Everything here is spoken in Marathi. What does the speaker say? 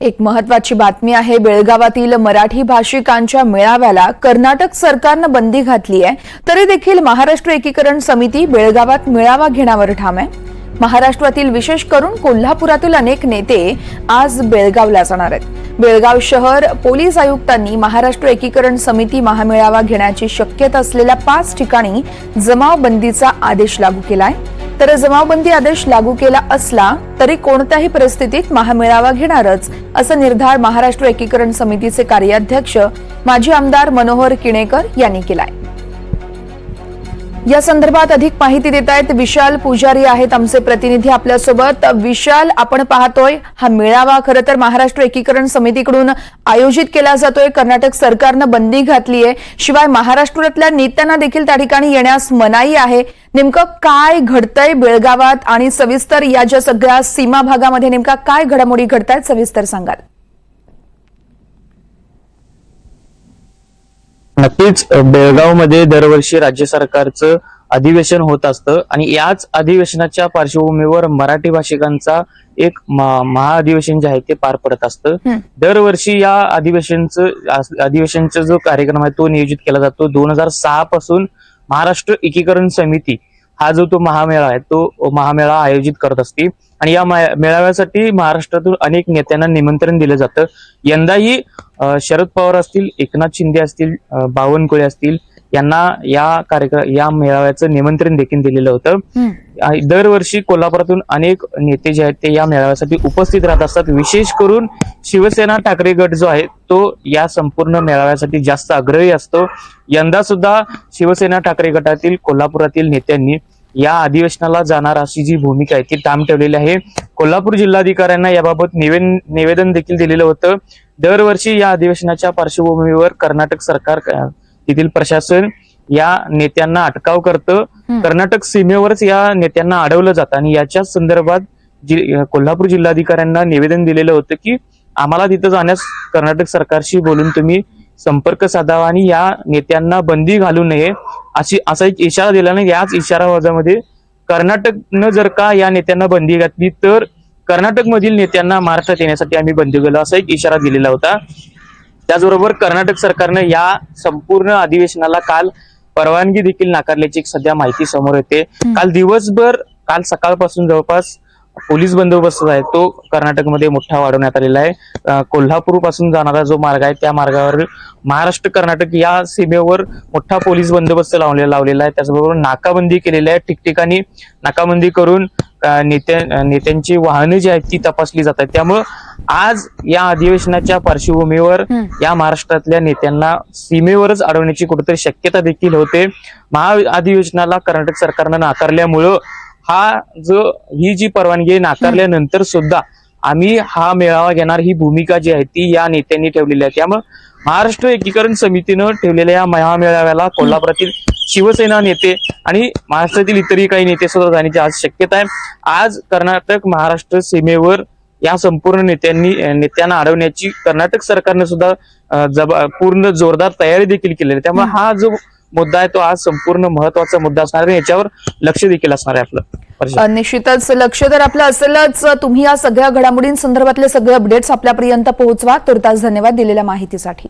एक महत्वाची बातमी आहे बेळगावातील मराठी भाषिकांच्या मेळाव्याला कर्नाटक सरकारनं बंदी घातली आहे तरी देखील महाराष्ट्र एकीकरण समिती बेळगावात मेळावा घेण्यावर ठाम आहे. महाराष्ट्रातील विशेष करून कोल्हापुरातील अनेक नेते आज बेळगावला जाणार आहेत. बेळगाव शहर पोलीस आयुक्तांनी महाराष्ट्र एकीकरण समिती महामेळावा घेण्याची शक्यता असलेल्या पाच ठिकाणी जमावबंदीचा आदेश लागू केला आहे तर जमावबंदी आदेश लागू केला असला तरी कोणत्याही परिस्थितीत महामेळावा घेणारच असं निर्धार महाराष्ट्र एकीकरण समितीचे कार्याध्यक्ष माजी आमदार मनोहर किणेकर यांनी केलाय. या संदर्भात अधिक माहिती देत आहेत विशाल पुजारी आहेत आमचे प्रतिनिधी आपल्यासोबत. विशाल आपण पाहतोय हा मेळावा खरं तर महाराष्ट्र एकीकरण समितीकडून आयोजित केला जातोय. कर्नाटक सरकारनं बंदी घातली आहे शिवाय महाराष्ट्रातल्या नेत्यांना देखील त्या ठिकाणी येण्यास मनाई आहे. नेमकं काय घडतंय बेळगावात? आणि सविस्तर या ज्या सगळ्या सीमा भागामध्ये नेमका काय घडामोडी घडतायत सविस्तर सांगाल. नक्कीच बेळगावमध्ये दरवर्षी राज्य सरकारचं अधिवेशन होत असतं आणि याच अधिवेशनाच्या पार्श्वभूमीवर मराठी भाषिकांचा एक म- महाअधिवेशन जे आहे ते पार पडत असतं. दरवर्षी या अधिवेशनचं अधिवेशनचा जो कार्यक्रम आहे तो नियोजित केला जातो दोन हजार सहा पासून महाराष्ट्र एकीकरण समिती हा जो तो महामेळा आहे तो महामेळा आयोजित करत असते. आणि या मेळाव्यासाठी महाराष्ट्रातून अनेक नेत्यांना निमंत्रण दिलं जातं. यंदाही शरद पवार असतील एकनाथ शिंदे असतील बावनकुळे असतील यांना या कार्यक्रम या मेळाव्याचं निमंत्रण देखील दिलेलं होतं. दरवर्षी कोल्हापुरातून अनेक नेते जे आहेत ते या मेळाव्यासाठी उपस्थित राहत असतात. विशेष करून शिवसेना ठाकरे गट जो आहे तो या संपूर्ण मेळाव्यासाठी जास्त आग्रही असतो. यंदा सुद्धा शिवसेना ठाकरे गटातील कोल्हापुरातील नेत्यांनी या अधिवेशनाला जाणार अशी जी भूमिका आहे ती ठाम ठेवलेली आहे. कोल्हापूर जिल्हाधिकाऱ्यांना याबाबत निवेदन निवेदन देखील दिलेलं होतं. दरवर्षी या अधिवेशनाच्या पार्श्वभूमीवर कर्नाटक सरकार तेथील प्रशासन या नेत्यांना अटकाव करतं. कर्नाटक सीमेवरच या नेत्यांना अडवलं जातं आणि याच्या संदर्भात जि- कोल्हापूर जिल्हाधिकाऱ्यांना निवेदन दिलेलं होतं की आम्हाला तिथं जाण्यास कर्नाटक सरकारशी बोलून तुम्ही संपर्क साधावा आणि या नेत्यांना बंदी घालू नये. अशी असा एक इशारा दिला नाही याच इशारावाजामध्ये कर्नाटकनं जर का या नेत्यांना बंदी घातली तर कर्नाटकमधील नेत्यांना महाराष्ट्रात येण्यासाठी आम्ही बंदी घालू असा एक इशारा दिलेला होता. त्याचबरोबर कर्नाटक सरकारनं या संपूर्ण अधिवेशनाला काल परवानगी देखील नाकारल्याची सध्या माहिती समोर येते. काल दिवसभर काल सकाळपासून जवळपास पोलीस बंदोबस्त आहे तो कर्नाटकमध्ये मोठा वाढवण्यात आलेला आहे. कोल्हापूरपासून जाणारा जो मार्ग आहे त्या मार्गावर महाराष्ट्र कर्नाटक या सीमेवर मोठा पोलीस बंदोबस्त लावलेला लावलेला आहे. त्याचबरोबर नाकाबंदी केलेली आहे. ठिकठिकाणी नाकाबंदी करून नेत्या नेत्यांची वाहनं जी आहेत ती तपासली जात आहेत. त्यामुळं आज या अधिवेशनाच्या पार्श्वभूमीवर. या महाराष्ट्रातल्या नेत्यांना सीमेवरच अडवण्याची कुठेतरी शक्यता देखील होते. महा अधिवेशनाला कर्नाटक सरकारनं नाकारल्यामुळं हा जो ही जी परवानगी नाकारल्यानंतर सुद्धा आम्ही हा मेळावा घेणार ही भूमिका जी आहे ती या नेत्यांनी ठेवलेली आहे. त्यामुळे महाराष्ट्र एकीकरण समितीनं ठेवलेल्या या महामेळाव्याला कोल्हापुरातील शिवसेना नेते आणि महाराष्ट्रातील इतरही काही नेते सुद्धा जाण्याची आज शक्यता आहे. आज कर्नाटक महाराष्ट्र सीमेवर या संपूर्ण नेत्यांनी नेत्यांना अडवण्याची कर्नाटक सरकारने सुद्धा जबा पूर्ण जोरदार तयारी देखील केलेली आहे. त्यामुळे हा जो मुद्दा आहे तो आज संपूर्ण महत्त्वाचा मुद्दा असणार आहे. याच्यावर लक्ष देखील असणार आहे आपलं. निश्चितच लक्ष तर आपलं असेलच. तुम्ही या सगळ्या घडामोडींसंदर्भातले सगळे अपडेट्स आपल्यापर्यंत पोहोचवा. तुर्तास धन्यवाद दिलेल्या माहितीसाठी.